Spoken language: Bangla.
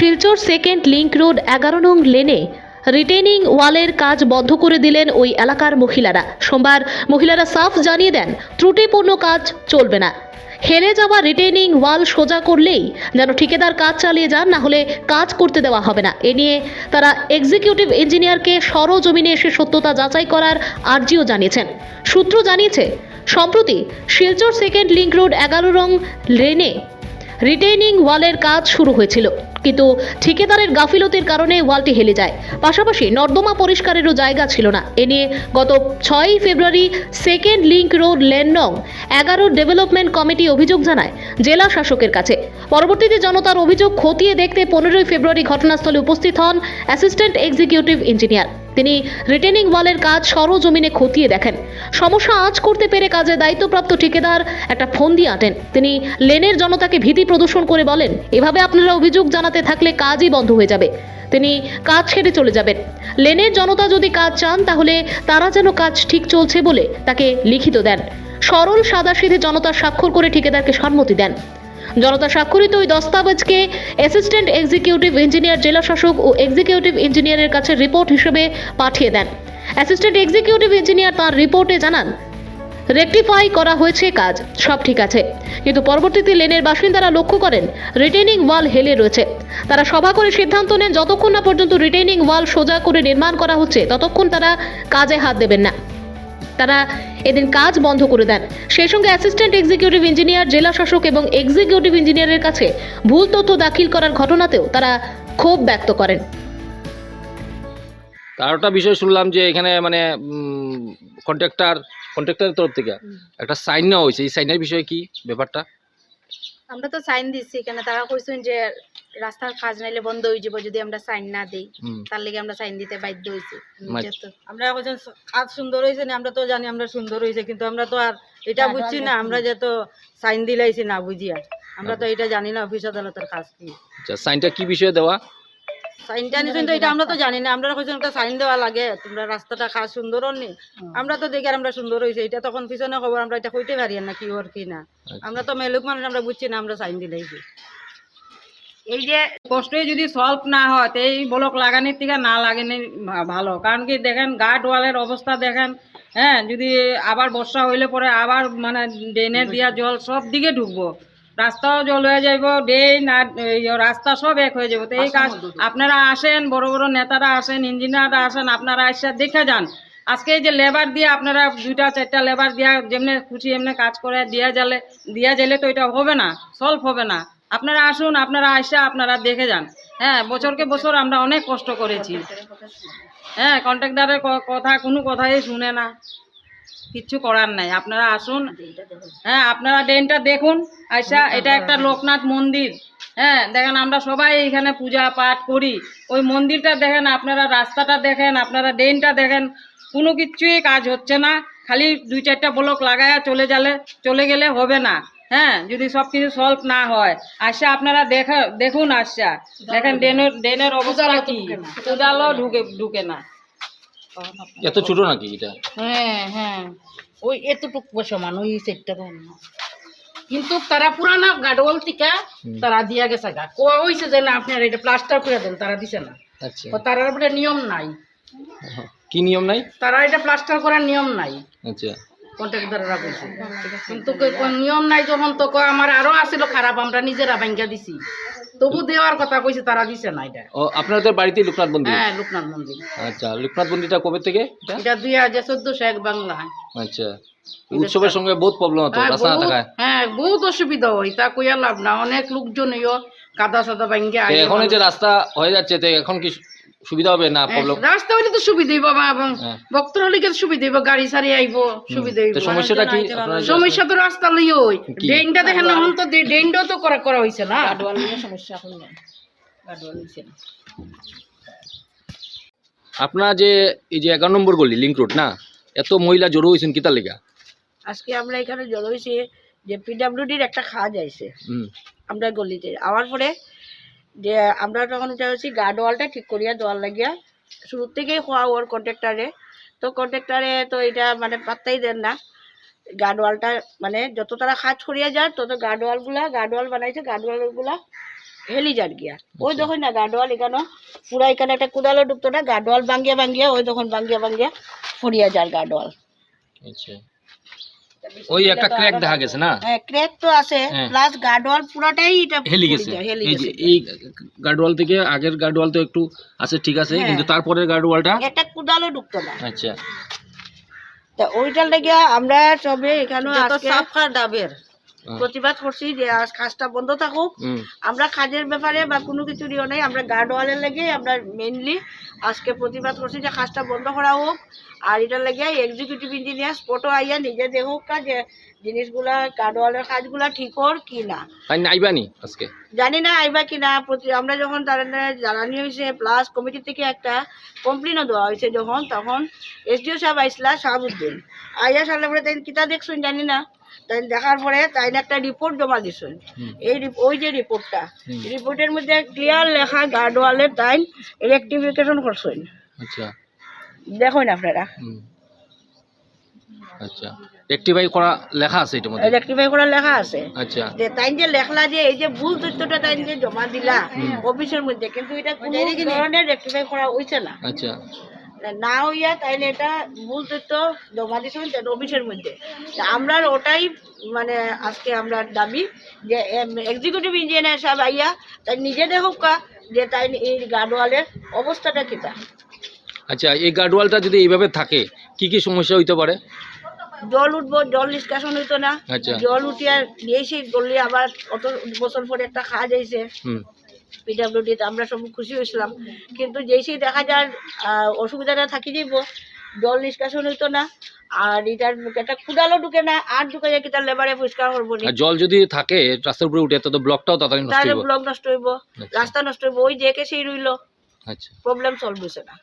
শিলচর সেকেন্ড লিংক রোড এগারো নং লেনে রিটেনিং ওয়ালের কাজ বন্ধ করে দিলেন ওই এলাকার মহিলারা। সোমবার মহিলারা সাফ জানিয়ে দেন, ত্রুটিপূর্ণ কাজ চলবে না। হেলে যাওয়া রিটেনিং ওয়াল সোজা করলেই যেন ঠিকাদার কাজ চালিয়ে যান, না হলে কাজ করতে দেওয়া হবে না। এ নিয়ে তারা এক্সিকিউটিভ ইঞ্জিনিয়ারকে সরজমিনে এসে সত্যতা যাচাই করার আর্জিও জানিয়েছেন। সূত্র জানিয়েছে, সম্প্রতি শিলচর সেকেন্ড লিংক রোড এগারো রং লেনে রিটেইনিং ওয়ালের কাজ শুরু হয়েছিল। কিন্তু ঠিকাদারের গাফিলতির কারণে ওয়ালটি হেলে যায়। পাশাপাশি নর্দমা পরিষ্কারেরও জায়গা ছিল না। এ নিয়ে গত ছয়ই ফেব্রুয়ারি সেকেন্ড লিংক রোড লেননং এগারো ডেভেলপমেন্ট কমিটি অভিযোগ জানায় জেলা শাসকের কাছে। পরবর্তীতে জনতার অভিযোগ খতিয়ে দেখতে পনেরোই ফেব্রুয়ারি ঘটনাস্থলে উপস্থিত হন অ্যাসিস্ট্যান্ট এক্সিকিউটিভ ইঞ্জিনিয়ার। তিনি রিটেনিং ওয়ালের কাজ সরজমিনে খতিয়ে দেখেন। সমস্যা আঁচ করতে পেরে কাজে দায়িত্বপ্রাপ্ত ঠিকাদার একটা ফোন দিয়ে আটেন। তিনি লেনের জনতাকে ভীতি প্রদর্শন করে বলেন, এভাবে আপনারা অভিযোগ জানাতে থাকলে কাজই বন্ধ হয়ে যাবে। তিনি কাজ ছেড়ে চলে যাবেন। লেনের জনতা যদি কাজ চান, তাহলে তারা যেন কাজ ঠিক চলছে বলে তাকে লিখিত দেন। সরল সাদাসিধে জনতার স্বাক্ষর করে ঠিকাদারকে সম্মতি দেন। জনতা স্বাক্ষরিত ওই দস্তাবেজকে অ্যাসিস্ট্যান্ট এক্সিকিউটিভ ইঞ্জিনিয়ার জেলা শাসক ও এক্সিকিউটিভ ইঞ্জিনিয়ারের কাছে রিপোর্ট হিসেবে পাঠিয়ে দেন। অ্যাসিস্ট্যান্ট এক্সিকিউটিভ ইঞ্জিনিয়ার তার রিপোর্টে জানান রেকটিফাই করা হয়েছে কাজ, সব ঠিক আছে। কিন্তু পরবর্তীতে লেনের বাসিন্দারা লক্ষ্য করেন রিটেনিং ওয়াল হেলে রয়েছে। তারা সভা করে সিদ্ধান্ত নেন, যতক্ষণ না পর্যন্ত রিটেনিং ওয়াল সোজা করে নির্মাণ করা হচ্ছে, ততক্ষণ তারা কাজে হাত দেবেন না। তারা এদিন কাজ বন্ধ করে দেন। সেই সঙ্গে অ্যাসিস্ট্যান্ট এক্সিকিউটিভ ইঞ্জিনিয়ার জেলা শাসক এবং এক্সিকিউটিভ ইঞ্জিনিয়ারের কাছে ভুল তথ্য দাখিল করার ঘটনাতেও তারা ক্ষোভ ব্যক্ত করেন। আর একটা বিষয় শুনলাম যে এখানে মানে কন্ট্রাক্টর কন্ট্রাক্টরের তরফ থেকে। একটা সাইন নেওয়া হয়েছে। এই সাইনের বিষয়ে কি ব্যাপারটা? আমরা তো সাইন দিচ্ছি এখানে তারা কইছেন যে রাস্তার কাজ নাইলে বন্ধ হয়ে যাব যদি আমরা সাইন না দেই। তার লেগে আমরা সাইন দিতে বাধ্য হয়েছি। মানে- আমরা বলছেন কাজ সুন্দর হয়েছে না? আমরা তো জানি আমরা সুন্দর হয়েছে কিন্তু আমরা তো আর এটা বুঝছি না। আমরা যে তো সাইন দিলাইছি না বুঝিয়া। আমরা তো এটা জানি না অফিস আদালতের কাজ কি। আচ্ছা সাইনটা কি বিষয়ে দেওয়া? সাইনটা নিছেন তো এটা আমরা তো জানি না। আমরা কইছেন একটা সাইন দেওয়া লাগে তোমরা রাস্তাটা সুন্দর নি আমরা তো দেখি আমরা সুন্দর হয়েছে এটা তখন পিছনে খবর আমরা এটা কইতে পারি না কি ওর কি না। আমরা তো মেলুক মানুষ আমরা বুঝছি না আমরা সাইন দিলাইছি এই যে কষ্টই যদি সলভ না হয় এই ব্লক লাগানোর থেকে না লাগানি ভালো। কারণ কি দেখেন গার্ড ওয়ালের অবস্থা দেখেন হ্যাঁ যদি আবার বর্ষা হইলে পরে আবার মানে ড্রেনের দিয়া জল সব দিকে ঢুকবো রাস্তাও জল হয়ে যাইব ড্রেন আর রাস্তা সব এক হয়ে যাব তো এই কাজ আপনারা আসেন বড় বড় নেতারা আসেন ইঞ্জিনিয়াররা আসেন আপনারা এসে দেখে যান। আজকে এই যে লেবার দিয়ে আপনারা দুইটা চারটা লেবার দিয়া যেমনি খুশি এমনি কাজ করে দিয়া যালে দিয়া গেলে তো এটা হবে না সলভ হবে না। আপনারা আসুন আপনারা আসে আপনারা দেখে যান। হ্যাঁ বছরকে বছর আমরা অনেক কষ্ট করেছি। হ্যাঁ কন্ট্রাক্টারের কথা কোনো কথাই শুনে না। কিচ্ছু করার নাই। আপনারা আসুন। হ্যাঁ আপনারা ড্রেনটা দেখুন। আইসা এটা একটা লোকনাথ মন্দির। হ্যাঁ দেখেন আমরা সবাই এখানে পূজা পাঠ করি। ওই মন্দিরটা দেখেন আপনারা রাস্তাটা দেখেন আপনারা ড্রেনটা দেখেন। কোনো কিছুই কাজ হচ্ছে না। খালি দুই চারটা ব্লক লাগায়া চলে গেলে চলে গেলে হবে না। হ্যাঁ যদি সব কিছু সলভ না হয়। আসা আপনারা দেখা দেখুন আসা দেখেন ড্রেনের ড্রেনের অবস্থা কি? ঢুকে ঢুকে না। এত ছোট নাকি এটা? হ্যাঁ হ্যাঁ। ওই এতটুকু সমান ওই সেটটা কিন্তু তারা পুরানা গাডওয়াল থেকে তারা দিয়া গেছে গা। কইছে যে না আপনার এটা প্লাস্টার করে দেন তারা দিছে না। আচ্ছা। উপরে নিয়ম নাই। কি নিয়ম নাই? তারা এটা প্লাস্টার করার নিয়ম নাই। আচ্ছা। কন্ট্রাক্টররা কিন্তু নিয়ম নাই যখন তো আমার আরও আসিল খারাপ আমরা নিজেরা ভাঙ্গা দিছি। তবু দেওয়ার কথা কইছে তারা দিছে না এটা। ও আপনাদের বাড়িতে লোকনাথ মন্দির? হ্যাঁ লোকনাথ মন্দির। আচ্ছা লোকনাথ মন্দিরটা কবে থেকে? এটা? এটা দুই হাজার চোদ্দশো এক বাংলা। আচ্ছা উৎসবের সঙ্গে বহুত প্রবলেম হতো হ্যাঁ, রাস্তা না থাকায়। হ্যাঁ বহুত অসুবিধা হয় তা কইয়া লাভ না। অনেক লোকজন কাদা সাদা ভাঙ্গে এখন যে রাস্তা হয়ে যাচ্ছে তো এখন কি সুবিধা হবে না প্রবলেম রাস্তা হইলে তো সুবিধা হইব বা এবং হ্যাঁ। ভক্তর হলে কিন্তু সুবিধা হইব গাড়ি সারি আইব সুবিধা হইব। তো সমস্যাটা কি? সমস্যা তো রাস্তা লই ওই। কি? ড্রেনটা দেখেন না এখন তো ড্রেনটাও তো করা করা হইছে না। আপনার যে এই যে এগারো নম্বর গলি লিঙ্ক রোড না? এত মহিলা জড়ো হয়েছেন কিতার লেগা? আজকে আমরা এখানে জড়ো হয়েছি যে পিডাব্লিউডির একটা কাজ আইছে। হুম। আমরা গলিতে। আওয়ার পরে যে আমরা তখন হচ্ছি গার্ড ওয়ালটা ঠিক করিয়া দেওয়ার লাগিয়া শুরু থেকেই হওয়া ওর কন্ট্রাক্টারে তো কন্ট্রাক্টারে তো এটা মানে পাত্তাই দেন না। গার্ড ওয়ালটা মানে যত তারা কাজ করিয়া যায় তত গার্ড ওয়ালগুলা গার্ড ওয়াল বানাইছে গার্ড ওয়ালগুলা হেলি যার গিয়া। ওই দেখুন না গাডোয়াল এখানে পুরা এখানে একটা কুদালো ঢুকতো না গাডোয়াল ভাঙ্গিয়া ভাঙ্গিয়া ওই তখন ভাঙ্গিয়া ভাঙ্গিয়া ফুরিয়া যার গাডোয়াল আচ্ছা। ওই একটা ক্র্যাক দেখা গেছে না হ্যাঁ ক্র্যাক তো আছে হ্যাঁ। প্লাস গার্ডওয়াল পুরাটাই এটা হেলি গেছে এই যে এই গার্ডওয়াল থেকে আগের গার্ডওয়াল তো একটু আছে ঠিক আছে হ্যাঁ। কিন্তু তারপরের গার্ডওয়ালটা একটা কুদালো ঢুকতো না আচ্ছা তা ওইটার লেগে আমরা সবে এখানে আজকে সাফ ডাবের। প্রতিবাদ করছি যে কাজটা বন্ধ থাকুক। আমরা কাজের ব্যাপারে বা কোনো কিছু ইয়ে নেই আমরা গার্ড ওয়ালের লেগে আমরা মেনলি আজকে প্রতিবাদ করছি যে কাজটা বন্ধ করা হোক। আর এটার লেগে এক্সিকিউটিভ ইঞ্জিনিয়ার স্পটও আইয়া নিজে দেখুক কাজ জিনিসগুলা গার্ড ওয়ালের কাজগুলা ঠিক হর কি না। তাই নাইবানি আজকে? জানি না আইবা কি না প্রতি- আমরা যখন তার জানানি হয়েছে প্লাস কমিটি থেকে একটা কমপ্লেনও দেওয়া হয়েছে যখন তখন এসডিও সাহেব আইসলা শাহাবুদ্দিন আইয়া তাই কিতা দেখছুন জানি না। তাই দেখার পরে তাই একটা রিপোর্ট জমা দিছেন এই ওই যে রিপোর্টটা। রিপোর্টের মধ্যে ক্লিয়ার লেখা গার্ড ওয়ালের তাই রেক্টিফিকেশন করছেন আচ্ছা। দেখুন আপনারা। আচ্ছা। রেক্টিফাই করা লেখা আছে এটার মধ্যে রেক্টিফাই করা লেখা আছে। আচ্ছা। যে তাই যে লেখলা যে এই যে ভুল তথ্যটা তাই যে জমা দিলা অফিসের মধ্যে কিন্তু এটা কোনো ধরনের রেক্টিফাই করা হয়েছে না। আচ্ছা। না হইয়া তাইলে এটা ভুল তথ্য জমা দিয়েছেন অফিসের মধ্যে। আমরা ওটাই মানে আজকে আমরা দাবি যে এক্সিকিউটিভ ইঞ্জিনিয়ার সাহেব আইয়া তাই নিজে দেখুক কা যে তাই এই গার্ডওয়ালের অবস্থাটা কিতা। আচ্ছা এই গার্ডওয়ালটা যদি এইভাবে থাকে কি কি সমস্যা হইতে পারে? জল উঠবো জল নিষ্কাশন হইতো না। আচ্ছা। জল উঠিয়া দিয়েছি গলি আবার অত বছর পরে একটা খাওয়া হুম। পিডাব্লিউডিতে আমরা সব খুশি হয়েছিলাম। কিন্তু যেই সেই দেখা যায় অসুবিধাটা থাকি যাইব জল নিষ্কাশন হইতো না আর এটার একটা কুদালও ঢুকে না আর ঢুকে যায় কি তার লেবারে পরিষ্কার করব না। জল যদি থাকে রাস্তার উপরে উঠে তো ব্লকটাও তাড়াতাড়ি নষ্ট তাহলে হইব। ব্লক নষ্ট হইব আচ্ছা। রাস্তা নষ্ট হইব ওই যে কে সেই রইল। আচ্ছা। প্রবলেম সলভ হয়েছে না।